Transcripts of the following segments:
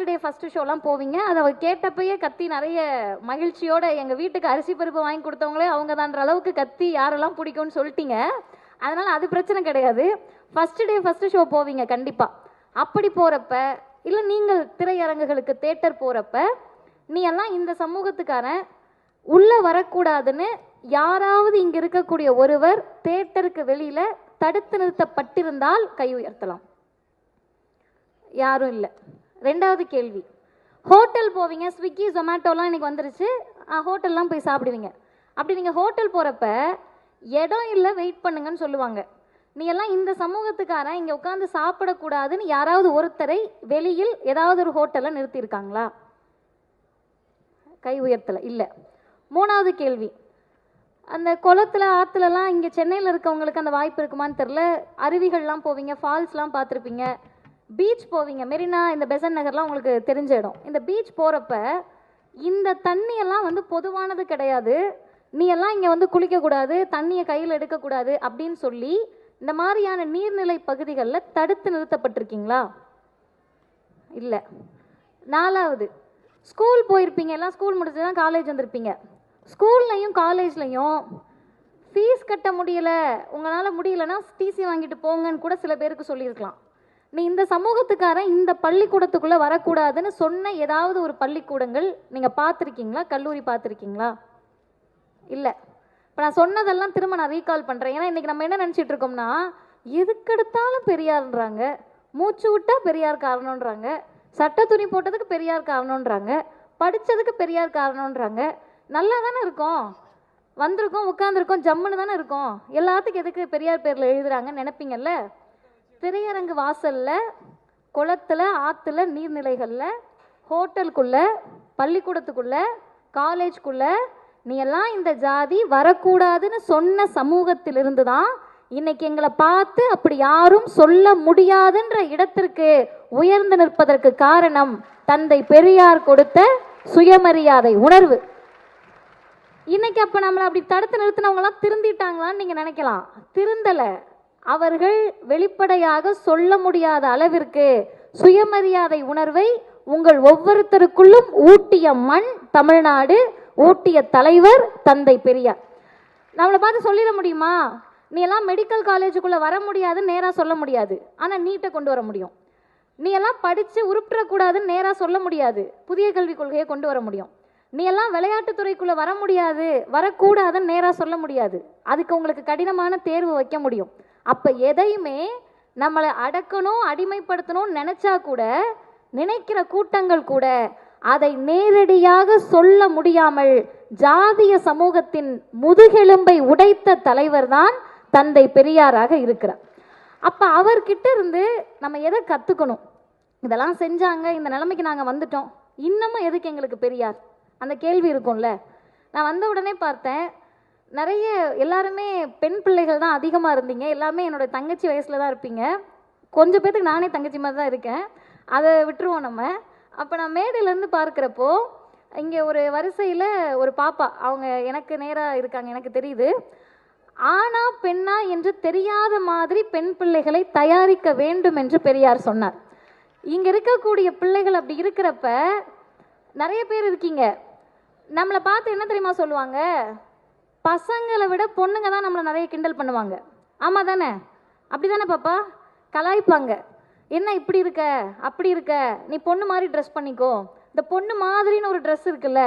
First day first ஷோலாம் போவீங்க. அதை அவ கேட்டப்பயே கத்தி நிறைய மகிழ்ச்சியோட எங்கள் வீட்டுக்கு அரிசி பருப்பு வாங்கி கொடுத்தவங்களே அவங்க தான்ற அளவுக்கு கத்தி யாரெல்லாம் பிடிக்கும்னு சொல்லிட்டீங்க. அதனால் அது பிரச்சனை கிடையாது. ஃபஸ்ட்டு டே ஃபஸ்ட்டு ஷோ போவீங்க கண்டிப்பாக அப்படி போகிறப்ப இல்லை நீங்கள் திரையரங்குகளுக்கு தேட்டர் போகிறப்ப நீ எல்லாம் இந்த சமூகத்துக்காரன் உள்ளே வரக்கூடாதுன்னு யாராவது இங்கே இருக்கக்கூடிய ஒருவர் தேட்டருக்கு வெளியில் தடுத்து நிறுத்தப்பட்டிருந்தால் கை உயர்த்தலாம். யாரும் இல்லை. ரெண்டாவது கேள்வி. ஹோட்டல் போவீங்க ஸ்விக்கி ஜொமேட்டோலாம் இன்னைக்கு வந்துருச்சு. ஹோட்டல்லாம் போய் சாப்பிடுவீங்க. அப்படி நீங்கள் ஹோட்டல் போகிறப்ப இடம் இல்லை வெயிட் பண்ணுங்கன்னு சொல்லுவாங்க. நீ எல்லாம் இந்த சமூகத்துக்காரன் இங்கே உட்காந்து சாப்பிடக்கூடாதுன்னு யாராவது ஒருத்தரை வெளியில் ஏதாவது ஒரு ஹோட்டலில் நிறுத்தியிருக்காங்களா? கை உயர்த்தலை இல்லை. மூணாவது கேள்வி. அந்த குளத்துல ஆற்றுலலாம் இங்கே சென்னையில் இருக்கவங்களுக்கு அந்த வாய்ப்பு இருக்குமான்னு தெரில அருவிகள்லாம் போவீங்க ஃபால்ஸ்லாம் பார்த்துருப்பீங்க. பீச் போவீங்க. மெரினா இந்த பெசன் நகர்லாம் உங்களுக்கு தெரிஞ்ச இடம். இந்த பீச் போகிறப்ப இந்த தண்ணியெல்லாம் வந்து பொதுவானது கிடையாது. நீ எல்லாம் இங்கே வந்து குளிக்கக்கூடாது தண்ணியை கையில் எடுக்கக்கூடாது அப்படின்னு சொல்லி இந்த மாதிரியான நீர்நிலை பகுதிகளில் தடுத்து நிறுத்தப்பட்டிருக்கீங்களா? இல்லை. நாலாவது ஸ்கூல் போயிருப்பீங்க. எல்லாம் ஸ்கூல் முடிச்சு தான் காலேஜ் வந்திருப்பீங்க. ஸ்கூல்லையும் காலேஜ்லையும் ஃபீஸ் கட்ட முடியல. உங்களால் முடியலன்னா டிசி வாங்கிட்டு போங்கன்னு கூட சில பேருக்கு சொல்லியிருக்கலாம். நீ இந்த சமூகத்துக்காரன் இந்த பள்ளிக்கூடத்துக்குள்ளே வரக்கூடாதுன்னு சொன்ன ஏதாவது ஒரு பள்ளிக்கூடங்கள் நீங்கள் பார்த்துருக்கீங்களா? கல்லூரி பார்த்துருக்கீங்களா? இல்லை. இப்போ நான் சொன்னதெல்லாம் திரும்ப நான் ரீகால் பண்ணுறேன் ஏன்னா இன்றைக்கி நம்ம என்ன நினச்சிட்டு இருக்கோம்னா எதுக்கெடுத்தாலும் பெரியார்ன்றாங்க. மூச்சு விட்டால் பெரியார் காரணன்றாங்க சட்ட துணி போட்டதுக்கு பெரியார் காரணன்றாங்க படித்ததுக்கு பெரியார் காரணன்றாங்க நல்லா தானே இருக்கோம். வந்திருக்கோம் உட்காந்துருக்கோம் ஜம்முன்னு தானே இருக்கோம். எல்லாத்துக்கும் எதுக்கு பெரியார் பேரில் எழுதுறாங்கன்னு நினைப்பீங்கல்ல? திரையரங்கு வாசலில் குளத்துல ஆற்றுல நீர்நிலைகளில் ஹோட்டலுக்குள்ள பள்ளிக்கூடத்துக்குள்ள காலேஜ்குள்ள நீ எல்லாம் இந்த ஜாதி வரக்கூடாதுன்னு சொன்ன சமூகத்திலிருந்து தான் இன்னைக்கு எங்களை பார்த்து அப்படி யாரும் சொல்ல முடியாதுன்ற இடத்திற்கு உயர்ந்து நிற்பதற்கு காரணம் தந்தை பெரியார் கொடுத்த சுயமரியாதை உணர்வு. இன்னைக்கு அப்ப நம்மளை அப்படி தடுத்து நிறுத்தினவங்களாம் திருந்திட்டாங்களான்னு நீங்க நினைக்கலாம். திருந்தலை. அவர்கள் வெளிப்படையாக சொல்ல முடியாத அளவிற்கு சுயமரியாதை உணர்வை உங்கள் ஒவ்வொருத்தருக்குள்ளும் ஊட்டிய மண் தமிழ்நாடு ஊட்டிய தலைவர் தந்தை பெரியார். நம்மளை பார்த்து சொல்லிட முடியுமா? நீ எல்லாம் மெடிக்கல் காலேஜுக்குள்ளே வர முடியாதுன்னு நேராக சொல்ல முடியாது. ஆனால் நீட்டை கொண்டு வர முடியும். நீ எல்லாம் படித்து உருப்பிடக்கூடாதுன்னு நேராக சொல்ல முடியாது. புதிய கல்விக் கொள்கையை கொண்டு வர முடியும். நீ எல்லாம் விளையாட்டுத்துறைக்குள்ளே வர முடியாது வரக்கூடாதுன்னு நேராக சொல்ல முடியாது. அதுக்கு உங்களுக்கு கடினமான தேர்வு வைக்க முடியும். அப்போ எதையுமே நம்மளை அடக்கணும் அடிமைப்படுத்தணும்னு நினைச்சா கூட நினைக்கிற கூட்டங்கள் கூட அதை நேரடியாக சொல்ல முடியாமல் ஜாதிய சமூகத்தின் முதுகெலும்பை உடைத்த தலைவர் தான் தந்தை பெரியாராக இருக்கிறார். அப்போ அவர்கிட்ட இருந்து நம்ம எதை கற்றுக்கணும் இதெல்லாம் செஞ்சாங்க இந்த நிலைமைக்கு நாங்கள் வந்துட்டோம். இன்னமும் எதுக்கு எங்களுக்கு பெரியார்? அந்த கேள்வி இருக்கும்ல. நான் வந்த உடனே பார்த்தேன் நிறைய எல்லாருமே பெண் பிள்ளைகள் தான் அதிகமாக இருந்தீங்க. எல்லாமே என்னோட தங்கச்சி வயசில் தான் இருப்பீங்க. கொஞ்சம் பேத்துக்கு நானே தங்கச்சி மாதிரி தான் இருக்கேன். அதை விட்டுருவோம் நம்ம. அப்போ நான் மேடையிலேருந்து பார்க்குறப்போ இங்கே ஒரு வரிசையில் ஒரு பாப்பா அவங்க எனக்கு நேராக இருக்காங்க எனக்கு தெரியுது. ஆனா பெண்ணா என்று தெரியாத மாதிரி பெண் பிள்ளைகளை தயாரிக்க வேண்டும் என்று பெரியார் சொன்னார். இங்க இருக்கக்கூடிய பிள்ளைகள் அப்படி இருக்கிறப்ப நிறைய பேர் இருக்கீங்க. நம்மளை பார்த்து என்ன தெரியுமா சொல்லுவாங்க? பசங்களை விட பொண்ணுங்க தான் நம்மளை நிறைய கிண்டல் பண்ணுவாங்க. ஆமாம் தானே? அப்படி தானே பாப்பா? கலாய்ப்பாங்க. என்ன இப்படி இருக்க? அப்படி இருக்க? நீ பொண்ணு மாதிரி ட்ரெஸ் பண்ணிக்கோ. இந்த பொண்ணு மாதிரின்னு ஒரு ட்ரெஸ் இருக்குல்ல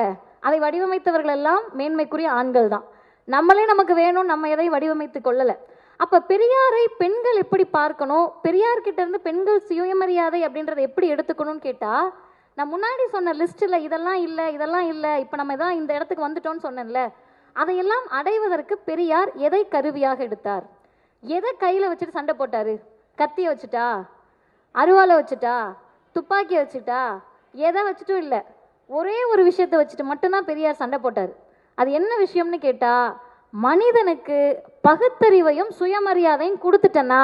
அதை வடிவமைத்தவர்கள் எல்லாம் மேன்மைக்குரிய ஆண்கள் தான். நம்மளே நமக்கு வேணும் நம்ம எதையும் வடிவமைத்து கொள்ளலை. அப்போ பெரியாரை பெண்கள் எப்படி பார்க்கணும்? பெரியார்கிட்ட இருந்து பெண்கள் சுயமரியாதை அப்படின்றத எப்படி எடுத்துக்கணும்னு கேட்டால் நான் முன்னாடி சொன்ன லிஸ்ட்டில் இதெல்லாம் இல்லை இதெல்லாம் இல்லை இப்போ நம்ம தான் இந்த இடத்துக்கு வந்துட்டோம்னு சொன்னேன்ல அதையெல்லாம் அடைவதற்கு பெரியார் எதை கருவியாக எடுத்தார்? எதை கையில் வச்சுட்டு சண்டை போட்டாரு? கத்தியை வச்சுட்டா? அருவாலை வச்சுட்டா? துப்பாக்கி வச்சுட்டா? எதை வச்சுட்டும் இல்லை. ஒரே ஒரு விஷயத்தை வச்சுட்டு மட்டும்தான் பெரியார் சண்டை போட்டார். அது என்ன விஷயம்னு கேட்டா மனிதனுக்கு பகுத்தறிவையும் சுயமரியாதையும் கொடுத்துட்டேன்னா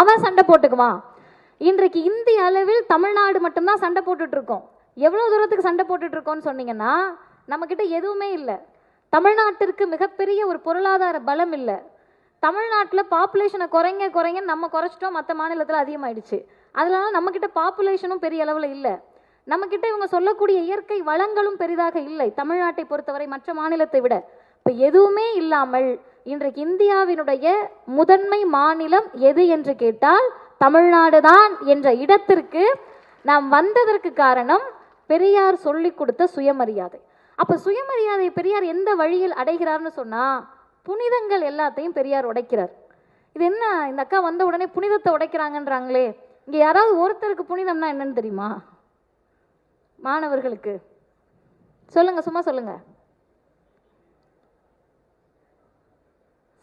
அவன் சண்டை போட்டுக்குவான். இன்றைக்கு இந்திய அளவில் தமிழ்நாடு மட்டும்தான் சண்டை போட்டுட்ருக்கோம் எவ்வளோ தூரத்துக்கு சண்டை போட்டுட்டு இருக்கோம்னு சொன்னீங்கன்னா நம்மக்கிட்ட எதுவுமே இல்லை. தமிழ்நாட்டிற்கு மிகப்பெரிய ஒரு பொருளாதார பலம் இல்லை. தமிழ்நாட்டில் பாப்புலேஷனை குறைங்க குறைங்க நம்ம குறைச்சிட்டோம் மற்ற மாநிலத்தில் அதிகமாயிடுச்சு. அதனால நம்மக்கிட்ட பாப்புலேஷனும் பெரிய அளவில் இல்லை. நம்மக்கிட்ட இவங்க சொல்லக்கூடிய இயற்கை வளங்களும் பெரிதாக இல்லை தமிழ்நாட்டை பொறுத்தவரை மற்ற மாநிலத்தை விட. இப்போ எதுவுமே இல்லாமல் இன்றைக்கு இந்தியாவினுடைய முதன்மை மாநிலம் எது என்று கேட்டால் தமிழ்நாடு தான் என்ற இடத்திற்கு நாம் வந்ததற்கு காரணம் பெரியார் சொல்லிக் கொடுத்த சுயமரியாதை. அப்ப சுயமரியாதை பெரியார் எந்த வழியில் அடைகிறார்னு சொன்னா புனிதங்கள் எல்லாத்தையும் பெரியார் உடைக்கிறார். இது என்ன? இந்த அக்கா வந்த உடனே புனிதத்தை உடைக்கிறாங்கன்றாங்களே. இங்க யாராவது ஒருத்தருக்கு புனிதம்னா என்னன்னு தெரியுமா? மாணவர்களுக்கு. சொல்லுங்க சும்மா சொல்லுங்க.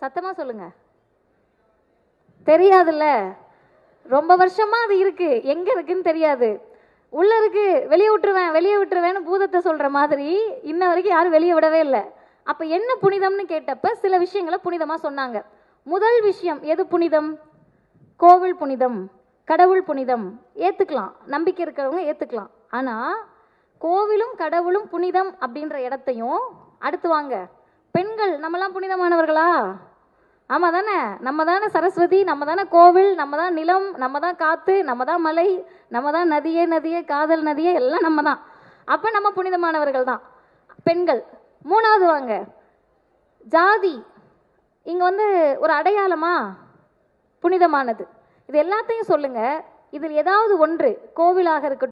சத்தமா சொல்லுங்க. தெரியாதுல்ல. ரொம்ப வருஷமா அது இருக்கு. எங்க இருக்குன்னு தெரியாது. உள்ள இருக்கு வெளியே விட்டுருவேன் வெளியே விட்டுருவேன்னு பூதத்தை சொல்ற மாதிரி இன்ன வரைக்கும் யாரும் வெளியே விடவே இல்லை. அப்ப என்ன புனிதம்னு கேட்டப்ப சில விஷயங்களை புனிதமா சொன்னாங்க. முதல் விஷயம் எது புனிதம்? கோவில் புனிதம் கடவுள் புனிதம். ஏத்துக்கலாம். நம்பிக்கை இருக்கிறவங்க ஏத்துக்கலாம். ஆனா கோவிலும் கடவுளும் புனிதம் அப்படின்ற இடத்தையும் அடுத்து வாங்க. பெண்கள் நம்மலாம் புனிதமானவர்களா? ஆமாம் தானே நம்ம தானே சரஸ்வதி நம்ம தானே கோவில் நம்ம தான் நிலம் நம்ம தான் காற்று நம்ம தான் மலை நம்ம தான் நதியே நதியே காதல் நதியே எல்லாம் நம்ம தான் அப்போ நம்ம புனிதமானவர்கள் தான். பெண்கள். மூணாவது வாங்க. ஜாதி. இங்கே வந்து ஒரு அடையாளமா? புனிதமானது. இது எல்லாத்தையும் சொல்லுங்கள் இதில் ஏதாவது ஒன்று கோவிலாக இருக்கட்டும்.